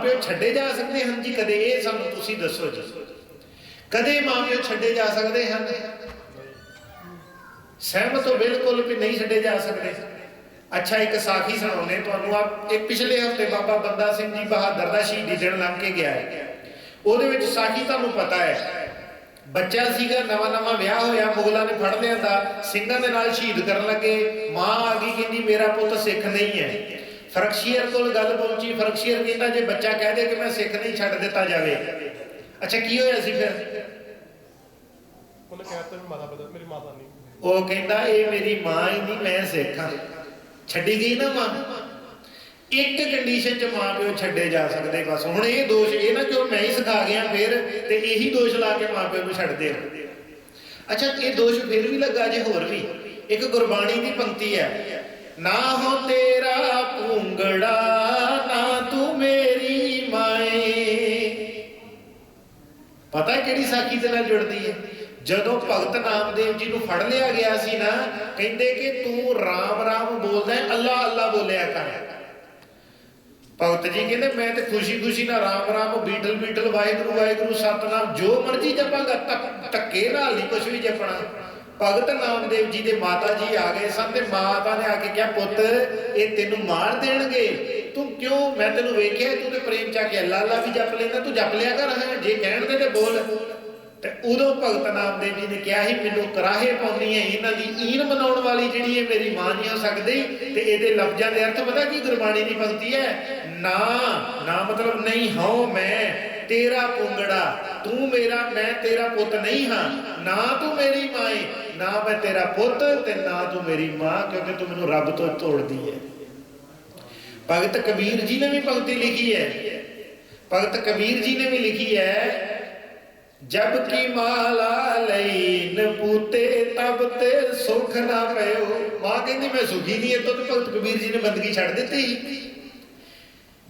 ਮਾਪਿਓ ਛੱਡੇ ਜਾ ਸਕਦੇ ਹਨ ਜੀ, ਕਦੇ ਇਹ ਸਾਨੂੰ ਤੁਸੀਂ ਦੱਸੋ ਜੀ। ਕਦੇ ਮਾਪਿਓ ਛੱਡੇ ਜਾ ਸਕਦੇ ਹਨ? ਸਹਿਮਤ ਹੋ ਬਿਲਕੁਲ ਵੀ ਨਹੀਂ ਛੱਡੇ ਜਾ ਸਕਦੇ। ਅੱਛਾ, ਇੱਕ ਸਾਖੀ ਸੁਣਾਉਨੇ ਤੁਹਾਨੂੰ। ਆ ਇਹ ਪਿਛਲੇ ਹਫ਼ਤੇ ਬਾਬਾ ਬੰਦਾ ਸਿੰਘ ਜੀ ਬਹਾਦਰ ਦਾ ਸ਼ਹੀਦੀ ਦਿਨ ਲੰਘ ਕੇ ਗਿਆ ਹੈ। ਉਹਦੇ ਵਿੱਚ ਸਾਖੀ ਤੁਹਾਨੂੰ ਪਤਾ ਹੈ। ਬੱਚਾ ਸੀਗਾ ਨਵਾਂ ਨਵਾਂ ਵਿਆਹ ਹੋਇਆ, ਮੁਗਲਾਂ ਨੇ ਫੜ ਲਿਆ ਤਾਂ ਸਿੰਘਾਂ ਦੇ ਨਾਲ ਸ਼ਹੀਦ ਕਰਨ ਲੱਗੇ। ਮਾਂ ਆ ਗਈ, ਕਹਿੰਦੀ, ਮੇਰਾ ਪੁੱਤ ਸਿੱਖ ਨਹੀਂ ਹੈ। ਫਰਕਸ਼ੀਅਰ ਕੋਲ ਗੱਲ ਪਹੁੰਚੀ ਫਰਕਸ਼ੀਅਰ ਕਹਿੰਦਾ ਜੇ ਬੱਚਾ ਕਹਿ ਦੇ ਕਿ ਮੈਂ ਸਿੱਖ ਨਹੀਂ ਛੱਡ ਦਿੱਤਾ ਜਾਵੇ। ਅੱਛਾ ਕੀ ਹੋਇਆ ਸੀ ਫਿਰ? ਉਹਨੇ ਕਹਿ ਦਿੱਤਾ ਵੀ ਮਾਤਾ ਪਿਤਾ ਮੇਰੀ ਮਾਤਾ ਨਹੀਂ। ਉਹ ਕਹਿੰਦਾ ਇਹ ਮੇਰੀ ਮਾਂ ਹੀ ਨਹੀਂ ਮੈਂ ਸਿੱਖ ਹਾਂ। ਛੱਡੀ ਗਈ ਨਾ ਮਾਂ? ਇੱਕ ਕੰਡੀਸ਼ਨ 'ਚ ਮਾਂ ਪਿਓ ਛੱਡੇ ਜਾ ਸਕਦੇ ਬਸ। ਹੁਣ ਇਹ ਦੋਸ਼ ਇਹ ਨਾ ਕਿ ਮੈਂ ਹੀ ਸਿਖਾ ਗਿਆ ਫਿਰ ਤੇ ਇਹੀ ਦੋਸ਼ ਲਾ ਕੇ ਮਾਂ ਪਿਓ ਨੂੰ ਛੱਡਦੇ ਹੋ ਅੱਛਾ ਇਹ ਦੋਸ਼ ਫਿਰ ਵੀ ਲੱਗਾ ਜੇ ਹੋਰ ਵੀ? ਇੱਕ ਗੁਰਬਾਣੀ ਦੀ ਪੰਕਤੀ ਹੈ ਨਾ ਹੋ ਤੇਰਾ ਪਤਾ ਕਿਹੜੀ ਸਾਖੀ ਦੇ ਨਾਲ ਜੁੜਦੀ ਹੈ? ਜਦੋਂ ਭਗਤ ਨਾਮਦੇਵ ਜੀ ਨੂੰ ਫੜ ਲਿਆ ਗਿਆ ਸੀ ਨਾ, ਕਹਿੰਦੇ ਕਿ ਤੂੰ ਰਾਮ ਰਾਮ ਬੋਲਦਾ ਹੈ, ਅੱਲਾ ਅੱਲਾ ਬੋਲਿਆ ਕਰ। ਭਗਤ ਜੀ ਕਹਿੰਦੇ, ਮੈਂ ਤੇ ਖੁਸ਼ੀ ਖੁਸ਼ੀ ਨਾਲ ਰਾਮ ਰਾਮ, ਬੀਟਲ ਬੀਟਲ, ਵਾਹਿਗੁਰੂ ਵਾਹਿਗੁਰੂ, ਸਤਨਾਮ, ਜੋ ਮਰਜ਼ੀ ਜਪਾਂਗਾ, ਤੱਕ, ਧੱਕੇ ਨਾਲ ਨਹੀਂ ਕੁਝ ਵੀ ਜਪਣਾ। ਭਗਤ ਨਾਮਦੇਵ ਜੀ ਦੇ ਮਾਤਾ ਜੀ ਆ ਗਏ ਸਨ ਤੇ ਮਾਤਾ ਨੇ ਆ ਕੇ ਕਿਹਾ, ਪੁੱਤ, ਇਹ ਤੈਨੂੰ ਮਾਰ ਦੇਣਗੇ। ਤੂੰ ਕਿਉਂ? ਮੈਂ ਤੈਨੂੰ ਵੇਖਿਆ ਤੂੰ ਤੇ ਪ੍ਰੇਮ ਚਾ ਕੇ ਅੱਲਾ ਅੱਲਾ ਵੀ ਜਪ ਲੈਂਦਾ, ਤੂੰ ਜਪ ਲਿਆ ਕਰ ਜੇ ਕਹਿਣ ਦੇ ਤੇ ਬੋਲ। ਤੇ ਉਦੋਂ ਭਗਤ ਨਾਮਦੇਵ ਜੀ ਨੇ ਕਿਹਾ ਸੀ, ਮੈਨੂੰ ਕਰਾਹੇ ਪਾਉਣੀ ਹੈ, ਇਹਨਾਂ ਦੀ ਈਨ ਬਣਾਉਣ ਵਾਲੀ ਜਿਹੜੀ ਹੈ ਮੇਰੀ ਮਾਂ ਨਹੀਂ ਹੋ ਸਕਦੀ। ਤੇ ਇਹਦੇ ਲਫ਼ਜ਼ਾਂ ਦੇ ਅਰਥ ਪਤਾ ਕੀ, ਗੁਰਬਾਣੀ ਦੀ ਪੰਕਤੀ ਹੈ? ਨਾ ਨਾ ਮਤਲਬ ਨਹੀਂ ਹਾਂ ਮੈਂ, ਤੇਰਾ ਪੁੰਗੜਾ ਤੂੰ ਮੇਰਾ, ਮੈਂ ਤੇਰਾ ਪੁੱਤ ਨਹੀਂ ਹਾਂ। ਨਾ ਤੂੰ ਮੇਰੀ ਮਾਂ ਏ, ਨਾ ਮੈਂ ਤੇਰਾ ਪੁੱਤ ਤੇ ਨਾ ਤੂੰ ਮੇਰੀ ਮਾਂ, ਕਿਉਂਕਿ ਤੂੰ ਮੈਨੂੰ ਰੱਬ ਤੋਂ ਤੋੜਦੀ ਹੈ ਭਗਤ ਕਬੀਰ ਜੀ ਨੇ ਵੀ ਪੰਕਤੀ ਲਿਖੀ ਹੈ ਭਗਤ ਕਬੀਰ ਜੀ ਨੇ ਵੀ ਲਿਖੀ ਹੈ ਜਬ ਕੀ ਮਾਲਾ ਲਈ ਨ ਤਬ ਤੇ ਸੁਖ ਨਾ ਪਇਓ। ਮਾਂ ਕਹਿੰਦੀ, ਮੈਂ ਸੁਖੀ ਨਹੀਂ ਇਤੋਂ ਤੇ ਭਗਤ ਕਬੀਰ ਜੀ ਨੇ ਬੰਦਗੀ ਛੱਡ ਦਿੱਤੀ।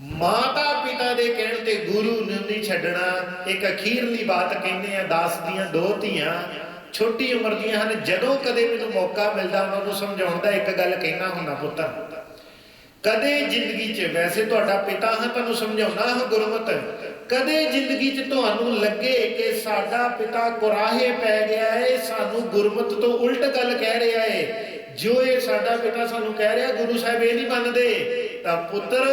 ਮਾਤਾ ਪਿਤਾ ਦੇ ਕਹਿਣ ਤੇ ਗੁਰੂ ਨੂੰ ਨਹੀਂ ਛੱਡਣਾ। ਇੱਕ ਅਖੀਰਲੀ ਬਾਤ ਕਹਿੰਦੇ ਆ, ਦਾਸ ਦੀਆਂ ਦੋ ਧੀਆਂ ਛੋਟੀ ਉਮਰ ਦੀਆਂ ਹਨ। ਜਦੋਂ ਕਦੇ ਮੈਨੂੰ ਮੌਕਾ ਮਿਲਦਾ ਉਹਨਾਂ ਨੂੰ ਸਮਝਾਉਣ ਦਾ ਇੱਕ ਗੱਲ ਕਹਿਣਾ ਹੁੰਦਾ, ਪੁੱਤਰ। ਕਦੇ ਜ਼ਿੰਦਗੀ 'ਚ, ਵੈਸੇ ਤੁਹਾਡਾ ਪਿਤਾ ਹਾਂ, ਤੁਹਾਨੂੰ ਸਮਝਾਉਣਾ ਹਾਂ ਗੁਰਮਤ, ਕਦੇ ਜ਼ਿੰਦਗੀ 'ਚ ਤੁਹਾਨੂੰ ਲੱਗੇ ਕਿ ਸਾਡਾ ਪਿਤਾ ਕੁਰਾਹੇ ਪੈ ਗਿਆ ਹੈ ਸਾਨੂੰ ਗੁਰਮਤ ਤੋਂ ਉਲਟ ਗੱਲ ਕਹਿ ਰਿਹਾ ਹੈ ਜੋ ਇਹ ਸਾਡਾ ਬੇਟਾ ਸਾਨੂੰ ਕਹਿ ਰਿਹਾ, ਗੁਰੂ ਸਾਹਿਬ ਇਹ ਨਹੀਂ ਮੰਨਦੇ, ਤਾਂ ਪੁੱਤਰ,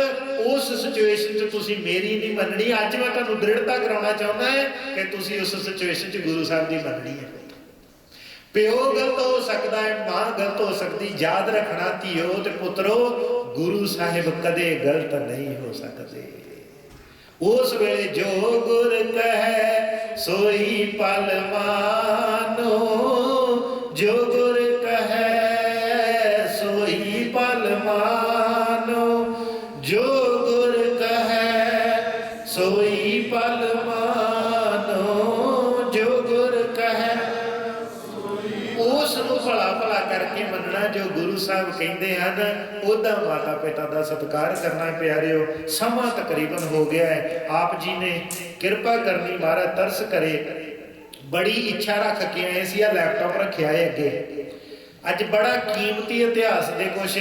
ਉਸ ਸਿਚੁਏਸ਼ਨ 'ਚ ਤੁਸੀਂ ਮੇਰੀ ਨਹੀਂ ਮੰਨਣੀ, ਅੱਜ ਮੈਂ ਤੁਹਾਨੂੰ ਦ੍ਰਿੜਤਾ ਕਰਾਉਣਾ ਚਾਹੁੰਦਾ ਹੈ ਕਿ ਤੁਸੀਂ ਉਸ ਸਿਚੁਏਸ਼ਨ 'ਚ ਗੁਰੂ ਸਾਹਿਬ ਦੀ ਮੰਨਣੀ ਹੈ। ਪਿਓ ਗਲਤ ਹੋ ਸਕਦਾ ਹੈ, ਮਾਂ ਗਲਤ ਹੋ ਸਕਦੀ, ਯਾਦ ਰੱਖਣਾ ਧੀਓ ਤੇ ਪੁੱਤਰੋ, ਗੁਰੂ ਸਾਹਿਬ ਕਦੇ ਗਲਤ ਨਹੀਂ ਹੋ ਸਕਦੇ। ਉਸ ਵੇਲੇ ਜੋ ਗੁਰ ਕਹੈ, ਸੋਈ ਪਲ ਮਾਨੋ, ਜੋ ਗੁਰ ਜੋ ਗੁਰੂ ਸਾਹਿਬ ਕਹਿੰਦੇ ਹਨ, ਉਹਦਾ ਮਾਤਾ ਪਿਤਾ ਦਾ ਸਤਿਕਾਰ ਕਰਨਾ ਪਿਆਰਿਓ, ਸਮਾਂ ਤਕਰੀਬਨ ਹੋ ਗਿਆ ਹੈ। ਆਪ ਜੀ ਨੇ ਕਿਰਪਾ ਕਰਨੀ ਮਹਾਰਾਜ, ਤਰਸ ਕਰੇ। ਬੜੀ ਇੱਛਾ ਰੱਖ ਕੇ ਆਏ ਸੀ ਆ ਲੈਪਟਾਪ ਰੱਖਿਆ ਹੈ ਅੱਗੇ। ਅੱਜ ਬੜਾ ਕੀਮਤੀ ਇਤਿਹਾਸ ਦੇ ਕੁਝ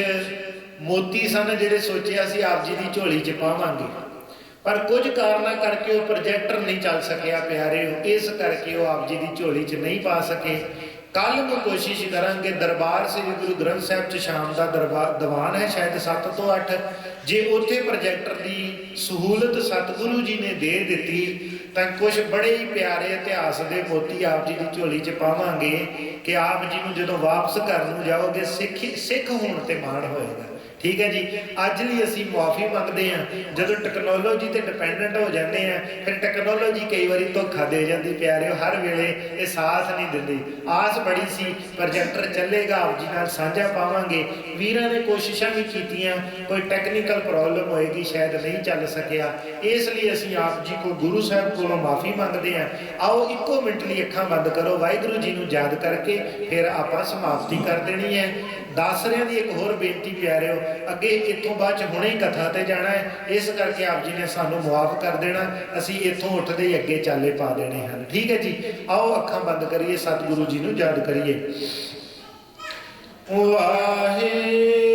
ਮੋਤੀ ਸਨ ਜਿਹੜੇ ਸੋਚਿਆ ਸੀ ਆਪ ਜੀ ਦੀ ਝੋਲੀ 'ਚ ਪਾਵਾਂਗੇ। ਪਰ ਕੁਝ ਕਾਰਨਾਂ ਕਰਕੇ ਉਹ ਪ੍ਰੋਜੈਕਟਰ ਨਹੀਂ ਚੱਲ ਸਕਿਆ ਪਿਆਰਿਓ। ਇਸ ਕਰਕੇ ਉਹ ਆਪ ਜੀ ਦੀ ਝੋਲੀ 'ਚ ਨਹੀਂ ਪਾ ਸਕੇ। ਕੱਲ ਨੂੰ ਕੋਸ਼ਿਸ਼ ਕਰਾਂਗੇ ਦਰਬਾਰ ਸ੍ਰੀ ਗੁਰੂ ਗ੍ਰੰਥ ਸਾਹਿਬ 'ਚ ਸ਼ਾਮ ਦਾ ਦਰਬਾਰ ਦੀਵਾਨ ਹੈ, ਸ਼ਾਇਦ 7 ਤੋਂ 8 ਜੇ ਉੱਥੇ ਪ੍ਰੋਜੈਕਟਰ ਦੀ ਸਹੂਲਤ ਸਤਿਗੁਰੂ ਜੀ ਨੇ ਦੇ ਦਿੱਤੀ, ਤਾਂ ਕੁਝ ਬੜੇ ਹੀ ਪਿਆਰੇ ਇਤਿਹਾਸ ਦੇ ਮੋਤੀ ਆਪ ਜੀ ਦੀ ਝੋਲੀ 'ਚ ਪਾਵਾਂਗੇ ਕਿ ਆਪ ਜੀ ਨੂੰ ਜਦੋਂ ਵਾਪਸ ਘਰ ਨੂੰ ਜਾਓਗੇ, ਸਿੱਖ ਸਿੱਖ ਹੋਣ ਤੇ ਮਾਣ ਹੋਏਗਾ। ਠੀਕ ਹੈ ਜੀ? ਅੱਜ ਲਈ ਅਸੀਂ ਮੁਆਫੀ ਮੰਗਦੇ ਹਾਂ। ਜਦੋਂ ਟੈਕਨੋਲੋਜੀ ਤੇ ਡਿਪੈਂਡੈਂਟ ਹੋ ਜਾਂਦੇ ਆ ਫਿਰ ਟੈਕਨੋਲੋਜੀ ਕਈ ਵਾਰੀ ਧੋਖਾ ਦੇ ਜਾਂਦੀ, ਪਿਆਰਿਓ, ਹਰ ਵੇਲੇ ਇਹ ਸਾਥ ਨਹੀਂ ਦਿੰਦੀ। ਆਸ ਬੜੀ ਸੀ ਪ੍ਰੋਜੈਕਟਰ ਚੱਲੇਗਾ ਆਪ ਜੀ ਨਾਲ ਸਾਂਝਾ ਪਾਵਾਂਗੇ। ਵੀਰਾਂ ਨੇ ਕੋਸ਼ਿਸ਼ਾਂ ਵੀ ਕੀਤੀਆਂ, ਕੋਈ ਟੈਕਨੀਕਲ ਪ੍ਰੋਬਲਮ ਹੋਏਗੀ, ਸ਼ਾਇਦ ਨਹੀਂ ਚੱਲ ਸਕਿਆ। ਇਸ ਲਈ ਅਸੀਂ ਆਪ ਜੀ ਕੋ ਗੁਰੂ ਸਾਹਿਬ ਕੋਲੋਂ ਮਾਫੀ ਮੰਗਦੇ ਹਾਂ। ਆਓ ਇੱਕੋ ਮਿੰਟ ਲਈ ਅੱਖਾਂ ਬੰਦ ਕਰੋ, ਵਾਹਿਗੁਰੂ ਜੀ ਨੂੰ ਯਾਦ ਕਰਕੇ ਫਿਰ ਆਪਾਂ ਸਮਾਪਤੀ ਕਰ ਦੇਣੀ ਹੈ। ਦਾਸਰਿਆਂ ਦੀ ਇੱਕ ਹੋਰ ਬੇਨਤੀ ਪਿਆਰਿਓ, ਅੱਗੇ ਇੱਥੋਂ ਬਾਅਦ ਚ ਹੁਣੇ ਹੀ ਕਥਾ ਤੇ ਜਾਣਾ ਹੈ, ਇਸ ਕਰਕੇ ਆਪ ਜੀ ਨੇ ਸਾਨੂੰ ਮੁਆਫ ਕਰ ਦੇਣਾ, ਅਸੀਂ ਇੱਥੋਂ ਉੱਠਦੇ ਹੀ ਅੱਗੇ ਚਾਲੇ ਪਾ ਦੇਣੇ ਹਨ। ਠੀਕ ਹੈ ਜੀ? ਆਓ ਅੱਖਾਂ ਬੰਦ ਕਰੀਏ, ਸਤਿਗੁਰੂ ਜੀ ਨੂੰ ਯਾਦ ਕਰੀਏ। ਵਾਹਿਗੁਰੂ।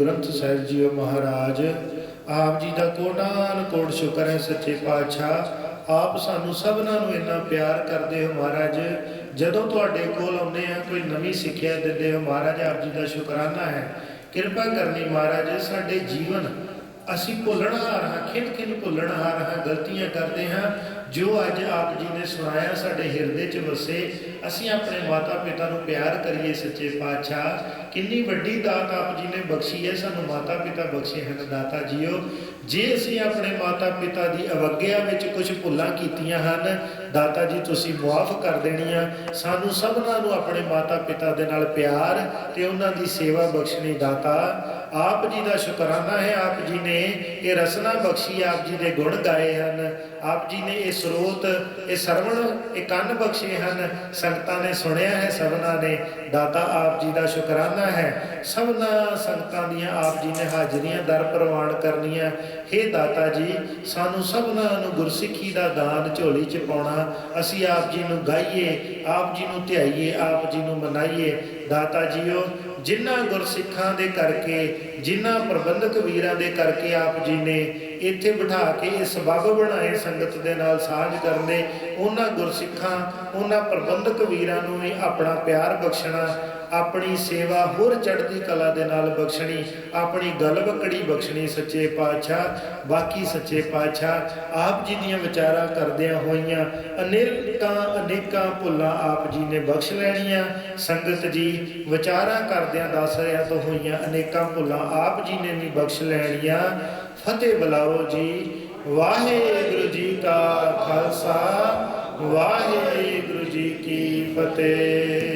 ਗ੍ਰੰਥ ਸਾਹਿਬ ਜੀਓ ਮਹਾਰਾਜ, ਆਪ ਜੀ ਦਾ ਕੋਟਾਨ ਕੋਟ ਸ਼ੁਕਰ ਹੈ ਸੱਚੇ ਪਾਤਸ਼ਾਹ। ਆਪ ਸਾਨੂੰ ਸਭਨਾਂ ਨੂੰ ਇੰਨਾ ਪਿਆਰ ਕਰਦੇ ਹੋ ਮਹਾਰਾਜ, ਜਦੋਂ ਤੁਹਾਡੇ ਕੋਲ ਆਉਂਦੇ ਆ ਕੋਈ ਨਵੀਂ ਸਿੱਖਿਆ ਦਿੰਦੇ ਹੋ ਮਹਾਰਾਜ, ਆਪ ਜੀ ਦਾ ਸ਼ੁਕਰਾਨਾ ਹੈ। ਕਿਰਪਾ ਕਰਨੀ ਮਹਾਰਾਜ, ਸਾਡੇ ਜੀਵਨ ਅਸੀਂ ਭੁੱਲਣਹਾਰ ਹਾਂ ਖਿਲ ਖਿੰਨ ਭੁੱਲਣਹਾਰ ਹਾਂ, ਗਲਤੀਆਂ ਕਰਦੇ ਹਾਂ ਜੋ ਅੱਜ ਆਪ ਜੀ ਨੇ ਸੁਣਾਇਆ ਸਾਡੇ ਹਿਰਦੇ 'ਚ ਵਸੇ, ਅਸੀਂ ਆਪਣੇ ਮਾਤਾ ਪਿਤਾ ਨੂੰ ਪਿਆਰ ਕਰੀਏ ਸੱਚੇ ਪਾਤਸ਼ਾਹ। ਕਿੰਨੀ ਵੱਡੀ ਦਾਤ ਆਪ ਜੀ ਨੇ ਬਖਸ਼ੀ ਹੈ, ਸਾਨੂੰ ਮਾਤਾ ਪਿਤਾ ਬਖਸ਼ੇ ਹਨ। ਦਾਤਾ ਜੀਓ, ਜੇ ਅਸੀਂ ਆਪਣੇ ਮਾਤਾ ਪਿਤਾ ਦੀ ਅਵੱਗਿਆ ਵਿੱਚ ਕੁਝ ਭੁੱਲਾਂ ਕੀਤੀਆਂ ਹਨ, ਦਾਤਾ ਜੀ ਤੁਸੀਂ ਮੁਆਫ ਕਰ ਦੇਣੀਆਂ। ਸਾਨੂੰ ਸਭਨਾਂ ਨੂੰ ਆਪਣੇ ਮਾਤਾ ਪਿਤਾ ਦੇ ਨਾਲ ਪਿਆਰ ਤੇ ਉਹਨਾਂ ਦੀ ਸੇਵਾ ਬਖਸ਼ਣੀ। ਦਾਤਾ, ਆਪ ਜੀ ਦਾ ਸ਼ੁਕਰਾਨਾ ਹੈ ਆਪ ਜੀ ਨੇ ਇਹ ਰਸਨਾ ਬਖਸ਼ੀ, ਆਪ ਜੀ ਦੇ ਗੁਣ ਗਾਏ ਹਨ। ਆਪ ਜੀ ਨੇ ਇਸ ਸਰੋਤ, ਇਹ ਸਰਵਣ, ਇਹ ਕੰਨ ਬਖਸ਼ੇ ਹਨ। ਸੰਗਤਾਂ ਨੇ ਸੁਣਿਆ ਹੈ, ਸਭਨਾਂ ਨੇ। ਦਾਤਾ ਆਪ ਜੀ ਦਾ ਸ਼ੁਕਰਾਨਾ ਹੈ। ਸਭਨਾਂ ਸੰਗਤਾਂ ਦੀਆਂ ਆਪ ਜੀ ਨੇ ਹਾਜ਼ਰੀਆਂ ਦਰ ਪ੍ਰਵਾਨ ਕਰਨੀਆਂ। हे ਦਾਤਾ ਜੀ, ਸਾਨੂੰ ਸਭਨਾਂ ਨੂੰ ਗੁਰਸਿੱਖੀ ਦਾ ਦਾਨ ਝੋਲੀ 'ਚ ਪਾਉਣਾ। ਅਸੀਂ ਆਪ ਜੀ ਨੂੰ ਗਾਈਏ, ਆਪ ਜੀ ਨੂੰ ਧਿਆਈਏ, ਆਪ ਜੀ ਨੂੰ ਮਨਾਈਏ। ਦਾਤਾ ਜੀਓ ਜਿਨ੍ਹਾਂ ਗੁਰਸਿੱਖਾਂ ਦੇ ਕਰਕੇ, ਜਿਨ੍ਹਾਂ ਪ੍ਰਬੰਧਕ ਵੀਰਾਂ ਦੇ ਕਰਕੇ ਆਪ ਜੀ ਨੇ ਇੱਥੇ ਬਿਠਾ ਕੇ ਇਹ ਸਬਬ ਬਣਾਏ ਸੰਗਤ ਦੇ ਨਾਲ ਸਾਂਝ ਕਰਨੇ ਉਹਨਾਂ ਗੁਰਸਿੱਖਾਂ, ਉਹਨਾਂ ਪ੍ਰਬੰਧਕ ਵੀਰਾਂ ਨੂੰ ਵੀ ਆਪਣਾ ਪਿਆਰ ਬਖਸ਼ਣਾ ਆਪਣੀ ਸੇਵਾ ਹੋਰ ਚੜ੍ਹਦੀ ਕਲਾ ਦੇ ਨਾਲ ਬਖਸ਼ਣੀ, ਆਪਣੀ ਗਲਵਕੜੀ ਬਖਸ਼ਣੀ ਸੱਚੇ ਪਾਤਸ਼ਾਹ, ਬਾਕੀ ਸੱਚੇ ਪਾਤਸ਼ਾਹ, ਆਪ ਜੀ ਦੀਆਂ ਵਿਚਾਰਾਂ ਕਰਦਿਆਂ ਹੋਈਆਂ ਅਨੇਕਾਂ ਅਨੇਕਾਂ ਭੁੱਲਾਂ ਆਪ ਜੀ ਨੇ ਬਖਸ਼ ਲੈਣੀਆਂ। ਸੰਗਤ ਜੀ, ਵਿਚਾਰਾਂ ਕਰਦਿਆਂ ਦੱਸ ਰਿਆਂ ਤੋਂ ਹੋਈਆਂ ਅਨੇਕਾਂ ਭੁੱਲਾਂ ਆਪ ਜੀ ਨੇ ਵੀ ਬਖਸ਼ ਲੈਣੀਆਂ। ਫਤਿਹ ਬੁਲਾਓ ਜੀ, ਵਾਹਿਗੁਰੂ ਜੀ ਕਾ ਖਾਲਸਾ, ਵਾਹਿਗੁਰੂ ਜੀ ਕੀ ਫਤਿਹ।